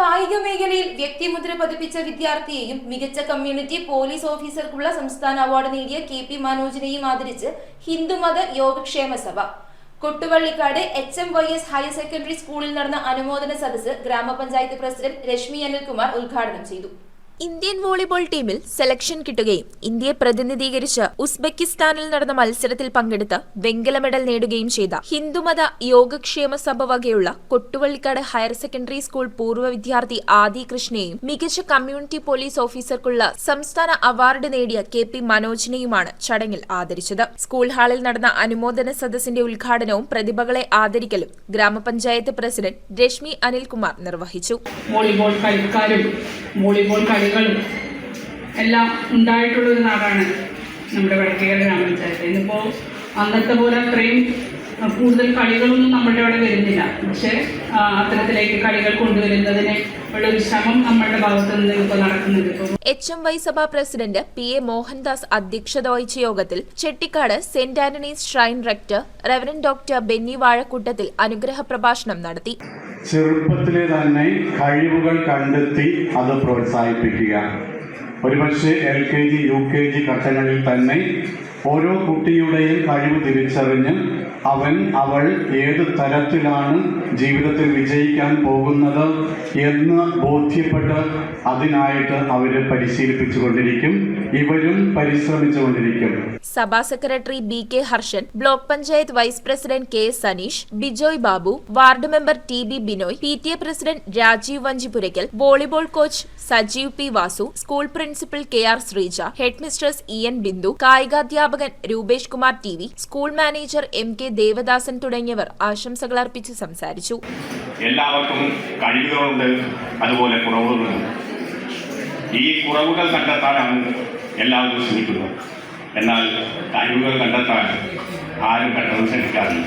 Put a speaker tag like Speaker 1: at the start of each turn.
Speaker 1: കായിക മേഖലയിൽ വ്യക്തിമുദ്ര പതിപ്പിച്ച വിദ്യാർത്ഥിയെയും മികച്ച കമ്മ്യൂണിറ്റി പോലീസ് ഓഫീസർക്കുള്ള സംസ്ഥാന അവാർഡ് നേടിയ കെ പി മനോജിനെയും ആദരിച്ച് ഹിന്ദുമത Yogakshema Sabha. Kottuvallikkad H M Y S higher secondary സ്കൂളിൽ നടന്ന അനുമോദന സദസ്സ് ഗ്രാമപഞ്ചായത്ത് പ്രസിഡന്റ് രശ്മി അനിൽകുമാർ ഉദ്ഘാടനം ചെയ്തു.
Speaker 2: ഇന്ത്യൻ വോളിബോൾ ടീമിൽ സെലക്ഷൻ കിട്ടുകയും ഇന്ത്യയെ പ്രതിനിധീകരിച്ച് ഉസ്ബെക്കിസ്ഥാനിൽ നടന്ന മത്സരത്തിൽ പങ്കെടുത്ത് വെങ്കല മെഡൽ നേടുകയും ചെയ്ത ഹിന്ദുമത യോഗക്ഷേമ സഭ വകയുള്ള കൊട്ടുവള്ളിക്കാട് ഹയർ സെക്കൻഡറി സ്കൂൾ പൂർവ വിദ്യാർത്ഥി ആദി കൃഷ്ണയെയും മികച്ച കമ്മ്യൂണിറ്റി പോലീസ് ഓഫീസർക്കുള്ള സംസ്ഥാന അവാർഡ് നേടിയ കെ പി മനോജിനെയുമാണ് ചടങ്ങിൽ ആദരിച്ചത്. സ്കൂൾ ഹാളിൽ നടന്ന അനുമോദന സദസ്സിന്റെ ഉദ്ഘാടനവും പ്രതിഭകളെ ആദരിക്കലും ഗ്രാമപഞ്ചായത്ത് പ്രസിഡന്റ് രശ്മി അനിൽകുമാർ നിർവഹിച്ചു.
Speaker 3: വോളിബോൾ കളിക്കാരും വോളിബോൾ കളികളും എല്ലാം ഉണ്ടായിട്ടുള്ളൊരു നാടാണ് നമ്മുടെ വടക്കേര ഗ്രാമപഞ്ചായത്ത്. ഇന്നിപ്പോൾ അന്നത്തെ പോലെ അത്രയും കൂടുതൽ കളികളൊന്നും നമ്മുടെ അവിടെ വരുന്നില്ല. പക്ഷേ അത്തരത്തിലേക്ക് കളികൾ കൊണ്ടുവരുന്നതിന് നമ്മളുടെ
Speaker 2: H M Y Sabha president P A Mohandas അധ്യക്ഷത വഹിച്ച യോഗത്തിൽ Chettikad saint Antony's shrine rector reverend doctor Benny Vazhakoottathil അനുഗ്രഹ പ്രഭാഷണം നടത്തി.
Speaker 4: ചെറുപ്പത്തിലെ തന്നെ കഴിവുകൾ കണ്ടെത്തി അത് പ്രോത്സാഹിപ്പിക്കുക. ഒരുപക്ഷെ L K G U K G ഘട്ടങ്ങളിൽ തന്നെ ഓരോ കുട്ടിയുടെയും കഴിവ് തിരിച്ചറിഞ്ഞ് അവൻ അവൾ ഏത് തരത്തിലാണ് ജീവിതത്തിൽ വിജയിക്കാൻ പോകുന്നത് എന്ന് ബോധ്യപ്പെട്ട് അതിനായിട്ട് അവരെ പരിശീലിപ്പിച്ചുകൊണ്ടിരിക്കും. ഇവരും പരിശ്രമിച്ചുകൊണ്ടിരിക്കും.
Speaker 2: Sabha secretary B K Harshan block panchayat vice president K Saneesh Bijoy Babu ward member T B Binoy P T A president Rajeev Vanchipurackal volleyball coach Sajeev P Vasu school principal K R Sreeja head E N Bindu കായികാധ്യാപകൻ Rupesh Kumar T V school manager M K Devadasan തുടങ്ങിയവർ ആശംസകൾ അർപ്പിച്ച് സംസാരിച്ചു.
Speaker 5: എല്ലാവർക്കും കഴിവുകളുണ്ട് അതുപോലെ കുറവുകളുണ്ട്. ഈ കുറവുകൾ കണ്ടെത്താനാണ് എല്ലാവരും ശ്രമിക്കുന്നത് എന്നാൽ കഴിവുകൾ കണ്ടെത്താൻ ആരും കണ്ടതും ശ്രമിക്കാറില്ല.